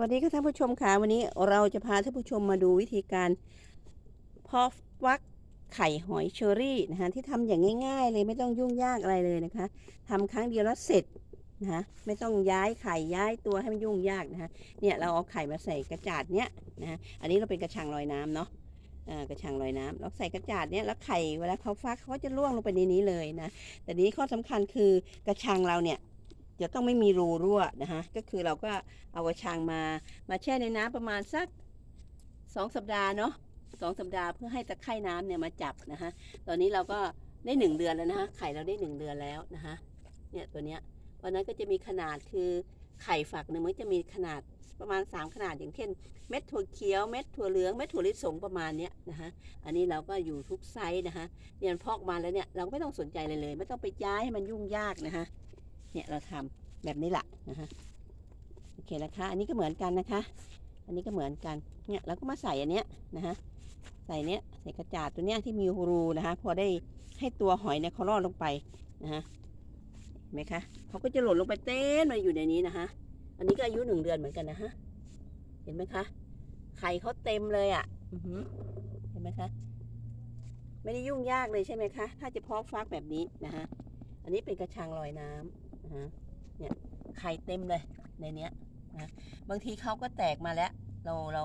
วัสดีค่ะท่านผู้ชมค่ะวันนี้เราจะพาท่านผู้ชมมาดูวิธีการเพาะฟักไข่หอยเชอรี่นะคะที่ทำอย่างง่ายๆ เลยไม่ต้องยุ่งยากอะไรเลยนะคะทำครั้งเดียวแล้วเสร็จนะคะไม่ต้องย้ายไข่ย้ายตัวให้มันยุ่งยากนะคะเนี่ยเราเอาไข่มาใส่กระจาดเนี้ยนะะอันนี้เราเป็นกระชังลอยน้ำเนาะกระชังลอยน้ำเราใส่กระจาดเนี้ยแล้วไข่เวลาเขาฟักเขาก็จะล่วงลงไปในนี้เลยนะแต่นี้ข้อสำคัญคือกระชังเราเนี่ย จะต้องไม่มีรูรั่วนะคะก็คือเราก็เอากระชังมามาแช่ในน้ำประมาณสักสองสัปดาห์เนาะสองสัปดาห์เพื่อให้ตะไคร่น้ำเนี่ยมาจับนะคะตอนนี้เราก็ได้หนึ่งเดือนแล้วนะคะไข่เราได้หนึ่งเดือนแล้วนะคะเนี่ยตัวเนี้ยวันนั้นก็จะมีขนาดคือไข่ฝักหนึ่งมันจะมีขนาดประมาณ 3 ขนาดอย่างเช่น เม็ดถั่วเขียวเม็ดถั่วเหลืองเม็ดถั่วลิสงประมาณเนี้ยนะคะอันนี้เราก็อยู่ทุกไซส์นะคะเนี่ยพอกมาแล้วเนี่ยเราก็ไม่ต้องสนใจเลยเลย ไม่ต้องไปย้ายให้มันยุ่งยากนะคะ เนี่ยเราทำแบบนี้แหละนะคะโอเคนะคะอันนี้ก็เหมือนกันนะคะ อันนี้ก็เหมือนกันเนี่ยเราก็มาใส่อันเนี้ยนะฮะใส่เนี้ยใส่กระจาดตัวเนี้ยที่มีรูนะคะ พอได้ให้ตัวหอยเนี่ยเขารอดลงไปนะฮะเห็นไหมคะเขาก็จะหล่นลงไปเต้นมาอยู่ในนี้นะคะ อันนี้ก็อายุหนึ่งเดือนเหมือนกันนะฮะเห็นไหมคะไข่เขาเต็มเลยอะออืเห็นไหมคะไม่ได้ยุ่งยากเลยใช่ไหมคะ ถ้าจะเพาะฟักแบบนี้นะฮะอันนี้เป็นกระชังลอยน้ำ นะเนี่ยไข่เต็มเลยในเนี้ยนะบางทีเขาก็แตกมาแล้ว เราเรา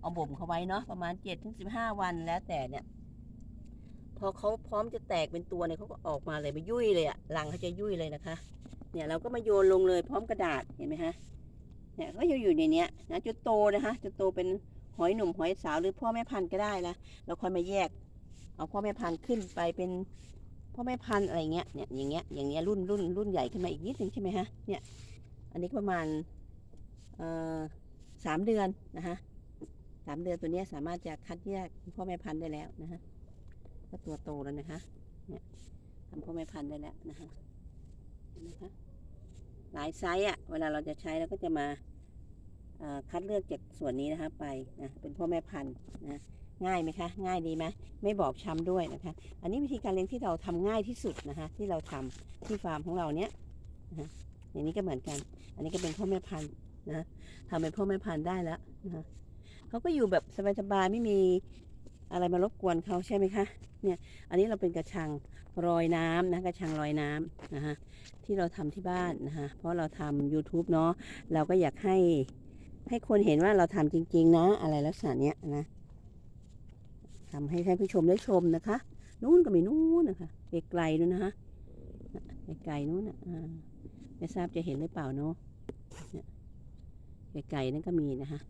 เอาบ่มเขาไว้เนาะประมาณ7จ็ถึงสิวันแล้วแต่เนี่ย พอเขาพร้อมจะแตกเป็นตัวเนี่ยเขาก็ออกมาเลยไปยุ่ยเลยอะรังเขาจะยุ่ยเลยนะคะ เนี่ยเราก็มาโยนลงเลยพร้อมกระดาษเห็นไหมฮะเนี่ยก็อยู่อยู่ในเนี้ยนะจนโตนะคะจนโตเป็นหอยหนุ่มหอยสาวหรือพ่อแม่พันธุ์ก็ได้ละเราค่อยมาแยก เอาพ่อแม่พันธุ์ขึ้นไปเป็น พ่อแม่พันธุ์อะไรเงี้ยเนี่ยอย่างเงี้ยอย่างเงี้ยรุ่นรุ่นรุ่นใหญ่ขึ้นมาอีกนิดนึงใช่ไหมฮะเนี่ยอันนี้ประมาณสามเดือนนะคะสามเดือนตัวเนี้ยสามารถจะคัดแยกพ่อแม่พันธุ์ได้แล้วนะคะก็ตัวโตแล้วนะคะเนี่ยทำพ่อแม่พันธุ์ได้แล้วนะคะนไหมคะหลายไซส์อะเวลาเราจะใช้เราก็จะมาคัดเลือกจากส่วนนี้นะคะไปนะเป็นพ่อแม่พันธุ์นะ ง่ายไหมคะ ง่ายดีไหมไม่บอบช้ำด้วยนะคะ อันนี้วิธีการเลี้ยงที่เราทำง่ายที่สุดนะคะ ที่เราทำที่ฟาร์มของเราเนี้ยนะคะอย่างนี้ก็เหมือนกัน อันนี้ก็เป็นพ่อแม่พันธุ์นะทำเป็นพ่อแม่พันธุ์ได้แล้วนะคะเขาก็อยู่แบบสบายๆไม่มีอะไรมารบกวนเขาใช่ไหมคะ เนี่ย อันนี้เราเป็นกระชังรอยน้ำนะกระชังลอยน้ำนะคะที่เราทำที่บ้านนะคะเพราะเราทำ YouTube เนาะเราก็อยากให้ให้คนเห็นว่าเราทำจริง ๆ นะ อะไรลักษณะเนี้ยนะ ทำให้ท่านผู้ชมได้ชมนะคะ นู้นก็มีนู้นนะคะไกลๆนู้นนะคะไกลๆนู้นอะอ่าไม่ทราบจะเห็นหรือเปล่าเนาะไก่ๆนั่นก็มีนะคะ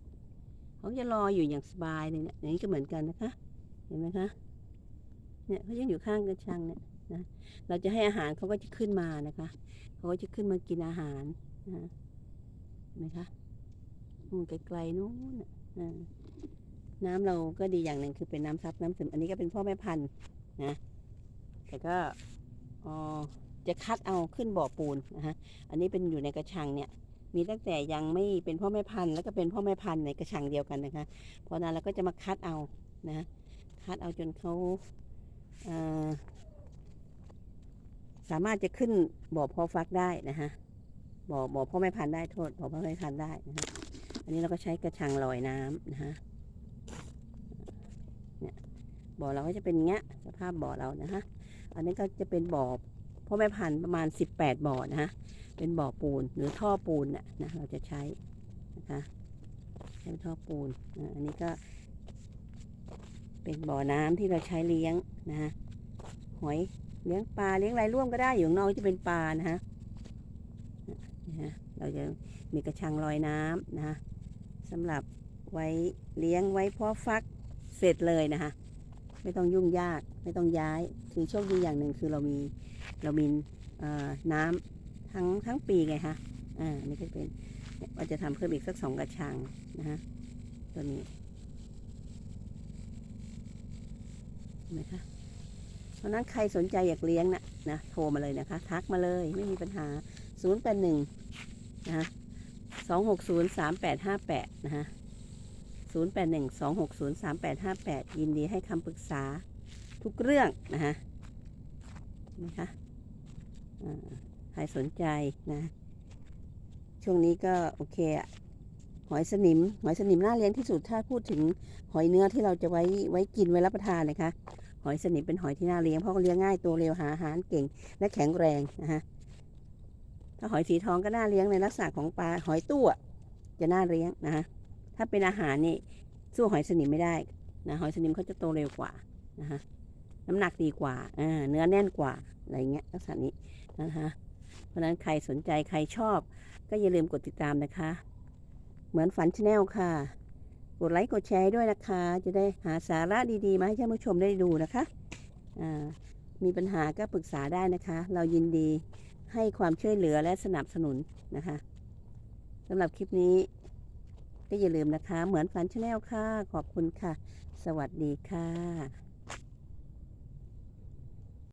เขาจะรออยู่อย่างสบายเลยเนี่ยอย่างนี้ก็เหมือนกันนะคะ เห็นไหมคะ เนี่ยเขายังอยู่ข้างกระชังเนี่ยนะ เราจะให้อาหารเขาก็จะขึ้นมานะคะ เขาก็จะขึ้นมากินอาหารนะเห็นไหมคะมไกลๆนู้นน่ะ น้ำเราก็ดีอย่างหนึ่งคือเป็นน้ำซับน้ำซึมอันนี้ก็เป็นพ่อแม่พันธุ์นะแต่ก็อ๋อจะคัดเอาขึ้นบ่อปูนนะฮะอันนี้เป็นอยู่ในกระชังเนี่ย มีตั้งแต่ยังไม่เป็นพ่อแม่พันธุ์แล้วก็เป็นพ่อแม่พันธุ์ในกระชังเดียวกันนะคะเพราะนั้นเราก็จะมาคัดเอานะคัดเอาจนเขาเสามารถจะขึ้นบ่อพ่อฟักได้นะฮะบ่อบ่อพ่อแม่พันธุ์ได้โทษบ่อพ่อแม่พันธุ์ได้นะฮะอันนี้เราก็ใช้กระชังลอยน้ำนะฮะ บ่อเราก็จะเป็นเงี้ยสภาพบ่อเรานะฮะอันนี้ก็จะเป็นบ่อพ่อแม่พันธุ์ประมาณ 18 บ่อนะฮะเป็นบ่อปูนหรือท่อปูนน่ะนะเราจะใช้นะคะใช้ท่อปูนอันนี้ก็ เป็นบ่อน้ำที่เราใช้เลี้ยงนะฮะหอยเลี้ยงปลาเลี้ยงอะไรร่วมก็ได้อยู่นอกจะเป็นปลานะฮะนะฮะเราจะมีกระชังลอยน้ำนะฮะสำหรับไว้เลี้ยงไว้เพาะฟักเสร็จเลยนะคะ ไม่ต้องยุ่งยาก ไม่ต้องย้าย คือโชคดีอย่างหนึ่งคือเรามีเรามีน้ำทั้งทั้งปีไงคะอ่านี่ก็เป็นเนี่ยว่าจะทำเพิ่มอีกสักสองกระชังนะฮะตัวนี้เห็นไหมคะเพราะฉะนั้นใครสนใจอยากเลี้ยงนะนะโทรมาเลยนะคะ ทักมาเลยไม่มีปัญหา 0 8 1 นะฮะ260 3858 นะฮะ 0 8 1 260 3858 ยินดีให้คำปรึกษาทุกเรื่องนะฮะนไหมคะใครสนใจนะ ช่วงนี้ก็โอเคอะหอยสนิม หอยสนิมน่าเลี้ยงที่สุดถ้าพูดถึงหอยเนื้อที่เราจะไว้ไว้กินไว้รับประทานนะคะ หอยสนิมเป็นหอยที่น่าเลี้ยงเพราะเขาเลี้ยงง่ายตัวเร็วหาอาหารเก่ง และแข็งแรงนะคะถ้าหอยสีทองก็น่าเลี้ยงในลักษณะของปลาหอยตู้จะน่าเลี้ยงนะคะ ถ้าเป็นอาหารนี่สู้หอยสนิมไม่ได้นะหอยสนิมเขาจะโตเร็วกว่านะคะน้ำหนักดีกว่าเออเนื้อแน่นกว่าอะไรเงี้ยลักษณะนี้นะคะเพราะนั้นใครสนใจใครชอบ ก็อย่าลืมกดติดตามนะคะ เหมือนฝันชาแนลค่ะ กดไลค์กดแชร์ด้วยนะคะ จะได้หาสาระดีๆ มาให้ท่านผู้ชมได้ดูนะคะมีปัญหาก็ปรึกษาได้นะคะ เรายินดีให้ความช่วยเหลือและสนับสนุนนะคะสำหรับคลิปนี้ ก็อย่าลืมนะคะ เหมือนฝันชาแนลค่ะ ขอบคุณค่ะ สวัสดีค่ะ